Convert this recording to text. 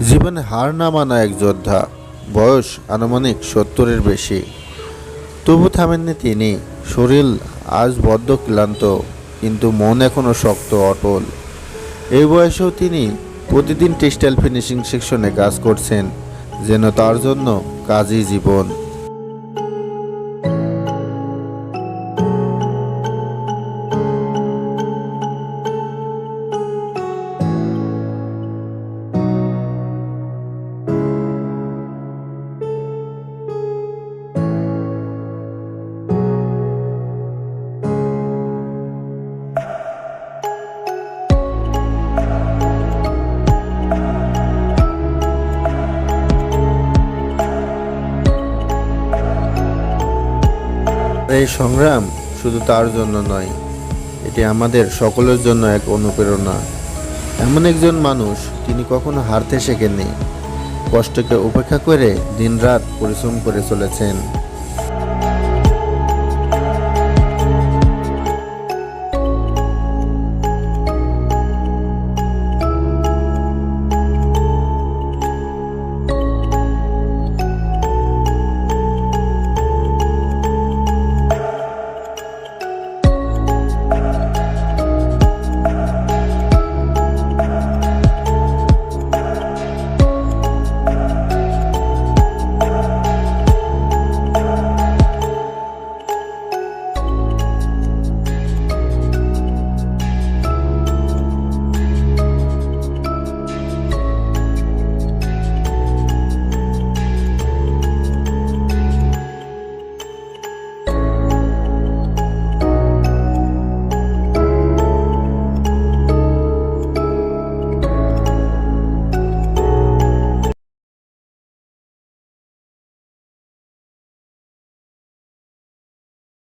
জীবনে হার না মানা এক যোদ্ধা, বয়স আনুমানিক সত্তরের বেশি। তবু থামেননি তিনি। শরীর আজ বদ্ধ ক্লান্ত, কিন্তু মন এখনও শক্ত, অটল। এই বয়সেও তিনি প্রতিদিন টেক্সটাইল ফিনিশিং সেকশনে কাজ করছেন, যেন তার জন্য কাজই জীবন। এই সংগ্রাম শুধু তার জন্য নয়, এটি আমাদের সকলের জন্য এক অনুপ্রেরণা। এমন একজন মানুষ তিনি কখনো হারতে শেখেননি। কষ্টকে উপেক্ষা করে দিনরাত পরিশ্রম করে চলেছেন।